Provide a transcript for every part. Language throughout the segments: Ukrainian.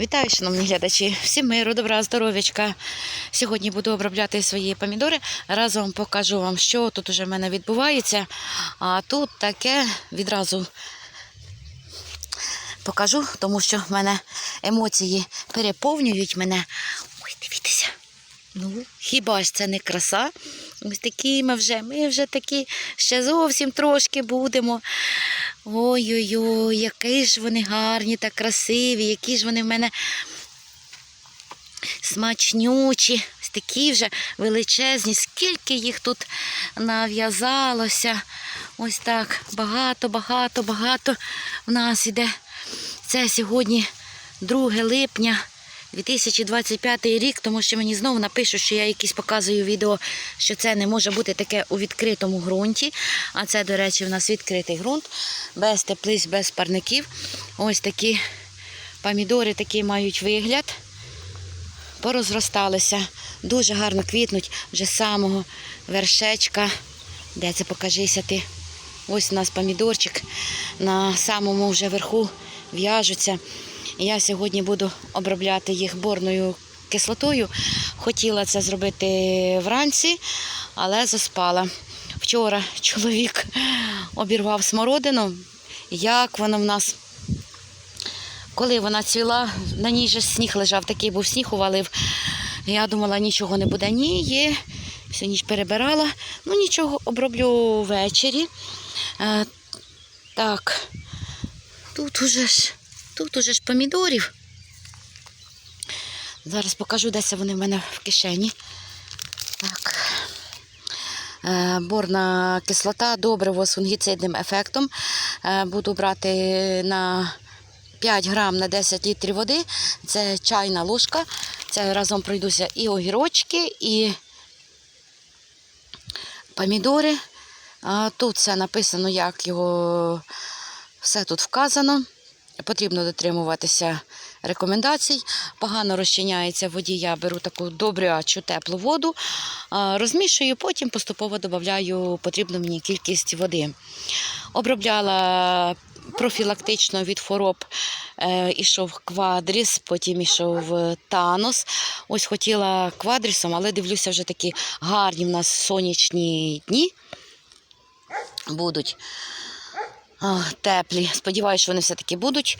Вітаю, шановні глядачі! Всім миру, добра, здоров'ячка. Сьогодні буду обробляти свої помідори. Разом покажу вам, що тут уже в мене відбувається. А тут таке відразу покажу, тому що в мене емоції переповнюють мене. Ой, дивіться. Ну, хіба ж це не краса? Ось такі ми вже, ми вже такі ще зовсім трошки будемо. Ой-ой-ой, які ж вони гарні та красиві, які ж вони в мене смачнючі, такі вже величезні, скільки їх тут нав'язалося. Ось так, багато, багато, багато в нас іде. Це сьогодні 2 липня. 2025 рік, тому що мені знову напишуть, що я якісь показую відео, що це не може бути таке у відкритому ґрунті. А це, до речі, в нас відкритий ґрунт, без теплиць, без парників. Ось такі помідори такі мають вигляд. Порозросталися, дуже гарно квітнуть вже з самого вершечка. Де це покажися ти? Ось у нас помідорчик на самому вже верху в'яжуться. Я сьогодні буду обробляти їх борною кислотою. Хотіла це зробити вранці, але заспала. Вчора чоловік обірвав смородину. Як вона в нас, коли вона цвіла, на ній же сніг лежав, такий був сніг увалив. Я думала, нічого не буде. Ні, є. Всю ніч перебирала. Ну нічого, оброблю ввечері. Е, так, тут уже ж. Тут уже ж помідорів. Зараз покажу, де вони в мене в кишені. Так. Е, Борна кислота, добриво з фунгіцидним ефектом. Е, Буду брати на 5 грам на 10 літрів води. Це чайна ложка. Це разом пройдуся і огірочки, і помідори. Тут все написано, як його все тут вказано. Потрібно дотримуватися рекомендацій. Погано розчиняється в воді. Я беру таку добрячу теплу воду, розмішую, потім поступово додаю потрібну мені кількість води. Обробляла профілактично від хвороб. Е, ішов квадріс, потім ішов танос. Ось хотіла квадрісом, але дивлюся, вже такі гарні в нас сонячні дні будуть. Теплі. Сподіваюся, що вони все-таки будуть.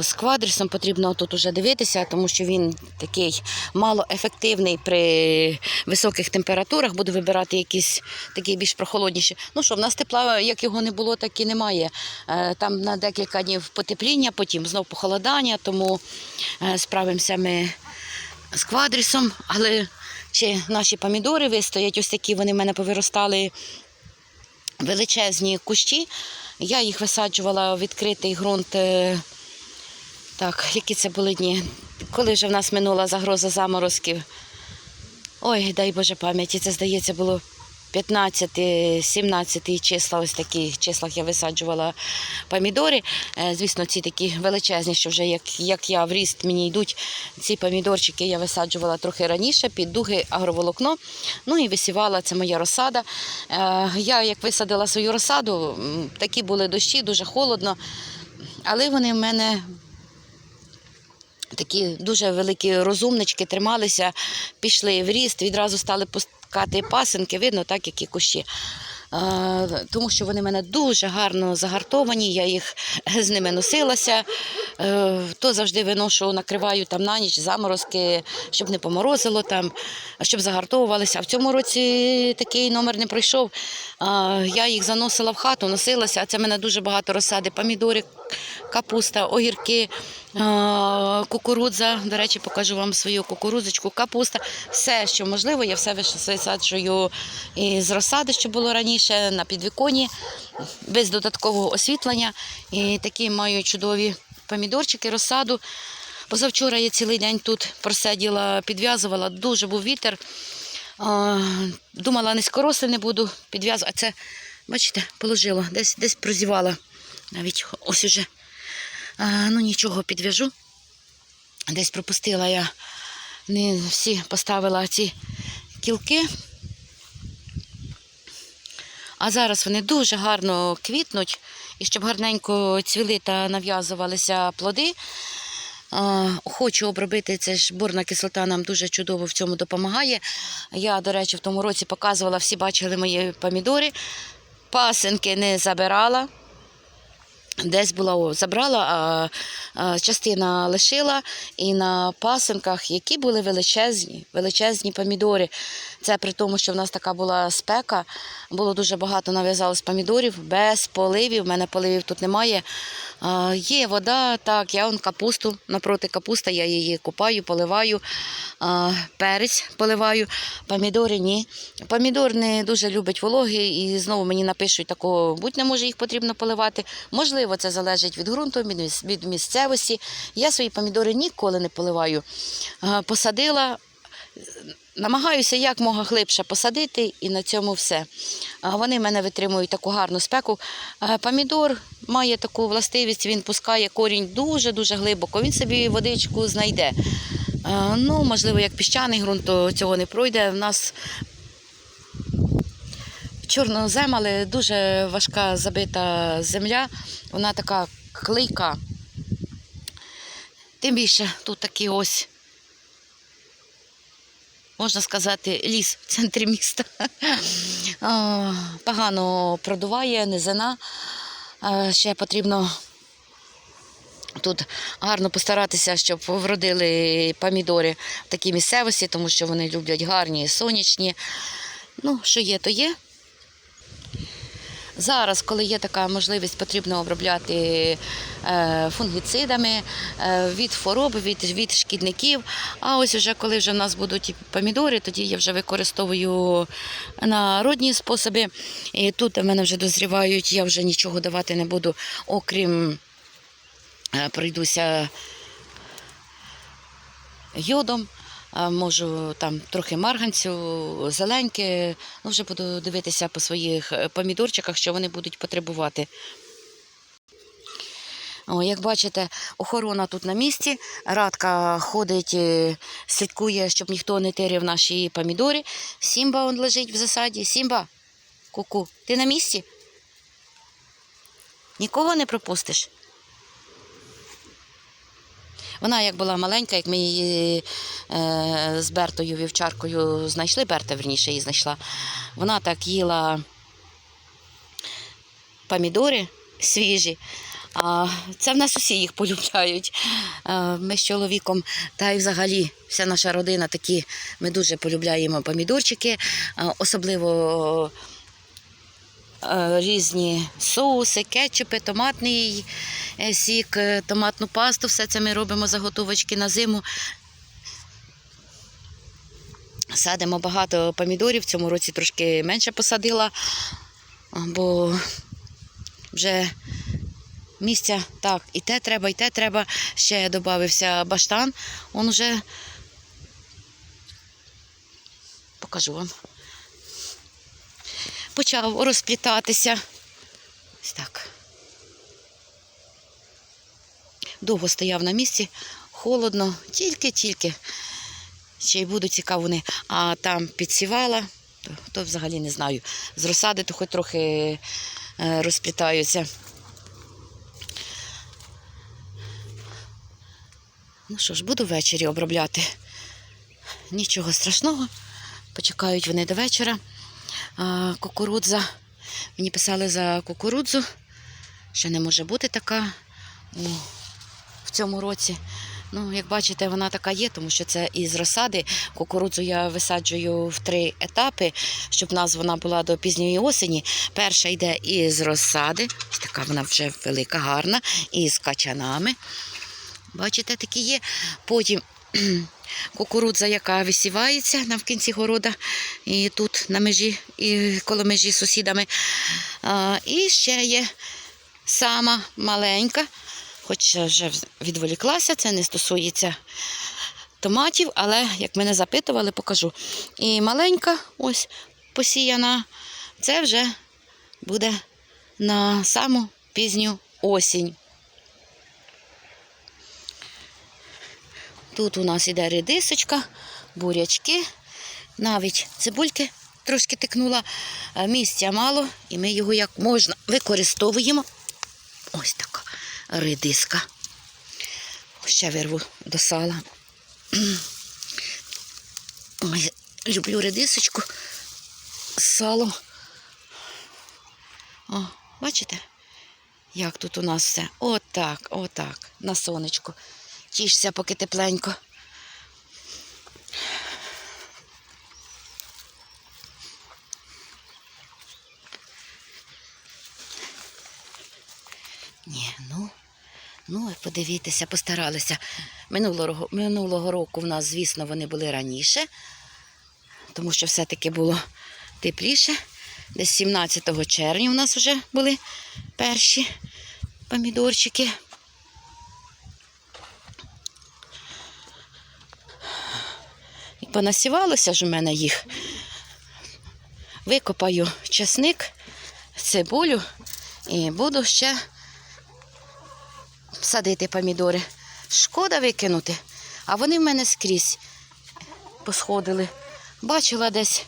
З квадрісом потрібно тут уже дивитися, тому що він такий малоефективний при високих температурах. Буду вибирати якісь такі більш прохолодніші. Ну що, в нас тепла, як його не було, так і немає. Е, Там на декілька днів потепління, потім знов похолодання, тому е, справимося ми з квадрісом. Але чи наші помідори вистоять, ось такі вони в мене повиростали величезні кущі. Я їх висаджувала у відкритий ґрунт. е, Так, які це були дні? Коли вже в нас минула загроза заморозків? Ой, дай Боже пам'яті, це здається було 15-17 числа, ось такі числах я висаджувала помідори. Е, Звісно, ці такі величезні, що вже як, як я в ріст мені йдуть. Ці помідорчики я висаджувала трохи раніше, під дуги агроволокно. Ну і висівала, це моя розсада. Е, Я як висадила свою розсаду, такі були дощі, дуже холодно. Але вони в мене такі дуже великі розумнички трималися, пішли в ріст, відразу стали пускати пасинки, видно, так, які кущі. Тому що вони в мене дуже гарно загартовані, я їх з ними носилася. Е, То завжди виношу, накриваю там на ніч заморозки, щоб не поморозило там, щоб загартовувалися. А в цьому році такий номер не пройшов. Я їх заносила в хату, носилася, а це в мене дуже багато розсади, помідори, капуста, огірки, е, кукурудза. До речі, покажу вам свою кукурудзочку, капуста. Все, що можливо, я все висаджую із розсади, що було раніше, на підвіконі, без додаткового освітлення. І такі маю чудові помідорчики, розсаду. Позавчора я цілий день тут просиділа, підв'язувала, дуже був вітер. Думала, низькорослий не буду підв'язувати. А це, бачите, положило, десь десь прозівала. Навіть ось уже. Ну нічого, підв'яжу. Десь пропустила я. Не всі поставила ці кілки. А зараз вони дуже гарно квітнуть. І щоб гарненько цвіли та нав'язувалися плоди, Хочу обробити це ж борна кислота нам дуже чудово в цьому допомагає. Я, до речі, в тому році показувала, всі бачили мої помідори. Пасинки не забирала. Десь була забрала, а, а частина лишила. І на пасинках, які були величезні, величезні помідори. Це при тому, що в нас така була спека, було дуже багато нав'язалось помідорів без поливів. У мене поливів тут немає. А, є вода, так, я он капусту напроти капуста, я її купаю, поливаю, а, перець поливаю, помідори ні. Помідор не дуже любить вологи, і знову мені напишуть такого, будь не може їх потрібно поливати. Можливо, це залежить від ґрунту, від місцевості. Я свої помідори ніколи не поливаю. А, Посадила. Намагаюся як мога глибше посадити, і на цьому все. Вони мене витримують таку гарну спеку. Помідор має таку властивість, він пускає корінь дуже-дуже глибоко, він собі водичку знайде. Ну, можливо, як піщаний ґрунт, то цього не пройде. В нас чорнозем, але дуже важка забита земля, вона така клейка. Тим більше тут такі ось можна сказати, ліс в центрі міста. Погано продуває, низина. Ще потрібно тут гарно постаратися, щоб вродили помідори в такій місцевості, тому що вони люблять гарні, сонячні. Ну, що є, то є. Зараз, коли є така можливість, потрібно обробляти е, фунгіцидами е, від хвороб, від, від шкідників. А ось вже коли вже в нас будуть помідори, тоді я вже використовую народні способи. І тут в мене вже дозрівають, я вже нічого давати не буду, окрім е, пройдуся йодом. Можу там трохи марганцю, зеленьки. Ну, вже буду дивитися по своїх е, помідорчиках, що вони будуть потребувати. О, як бачите, охорона тут на місці. Радка ходить, е, слідкує, щоб ніхто не теряв наші помідори. Сімба он лежить в засаді. Сімба, ку-ку, ти на місці? Нікого не пропустиш? Вона як була маленька, як ми її е, з Бертою вівчаркою знайшли, Берта верніше її знайшла. Вона так їла помідори свіжі. А це в нас усі їх полюбляють. Е, Ми з чоловіком, та й взагалі вся наша родина такі, ми дуже полюбляємо помідорчики, е, особливо різні соуси, кетчупи, томатний е, сік, е, томатну пасту. Все це ми робимо заготовочки на зиму. Садимо багато помідорів. В цьому році трошки менше посадила, бо вже місця так, і те треба, і те треба. Ще додався баштан. Он уже покажу вам. Почав розплітатися. Ось так. Довго стояв на місці, холодно, тільки-тільки. Ще й будуть цікаві. А там підсівала, то, то взагалі не знаю. З розсади то хоч трохи е, розплітаються. Ну що ж, буду ввечері обробляти. Нічого страшного. Почекають вони до вечора. Кукурудза. Мені писали за кукурудзу, що не може бути така у, в цьому році. Ну, як бачите, вона така є, тому що це із розсади. Кукурудзу я висаджую в три етапи, щоб в вона була до пізньої осені. Перша йде із розсади, ось така вона вже велика, гарна, із качанами. Бачите, такі є. Потім кукурудза, яка висівається на в кінці города, і тут на межі, і коло межі з сусідами. І ще є сама маленька, хоч вже відволіклася, це не стосується томатів, але як мене запитували, покажу. І маленька, ось посіяна, це вже буде на саму пізню осінь. Тут у нас іде редисочка, бурячки, навіть цибульки трошки тикнула. Е, Місця мало, і ми його як можна використовуємо. Ось така редиска. Ще вирву до сала. Ой, люблю редисочку з салом. О, бачите, як тут у нас все? Отак, отак, на сонечку. Тішся, поки тепленько. Ні, ну, ну, подивіться, постаралися. Минулого, минулого року в нас, звісно, вони були раніше, тому що все-таки було тепліше. Десь 17 червня у нас вже були перші помідорчики. Понасівалося ж у мене їх. Викопаю часник, цибулю і буду ще садити помідори. Шкода викинути, а вони в мене скрізь посходили. Бачила десь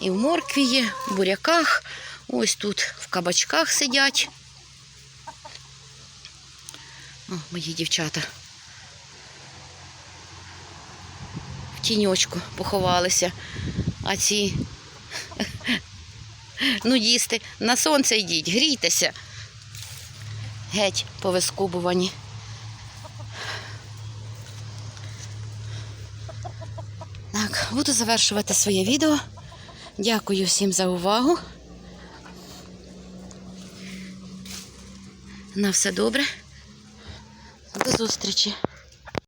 і в моркві є, в буряках, ось тут в кабачках сидять. О, мої дівчата. Тіньочку поховалися. А ці ну їсти, на сонце йдіть, грійтеся. Геть повискубувані. Так, буду завершувати своє відео. Дякую всім за увагу. На все добре. До зустрічі.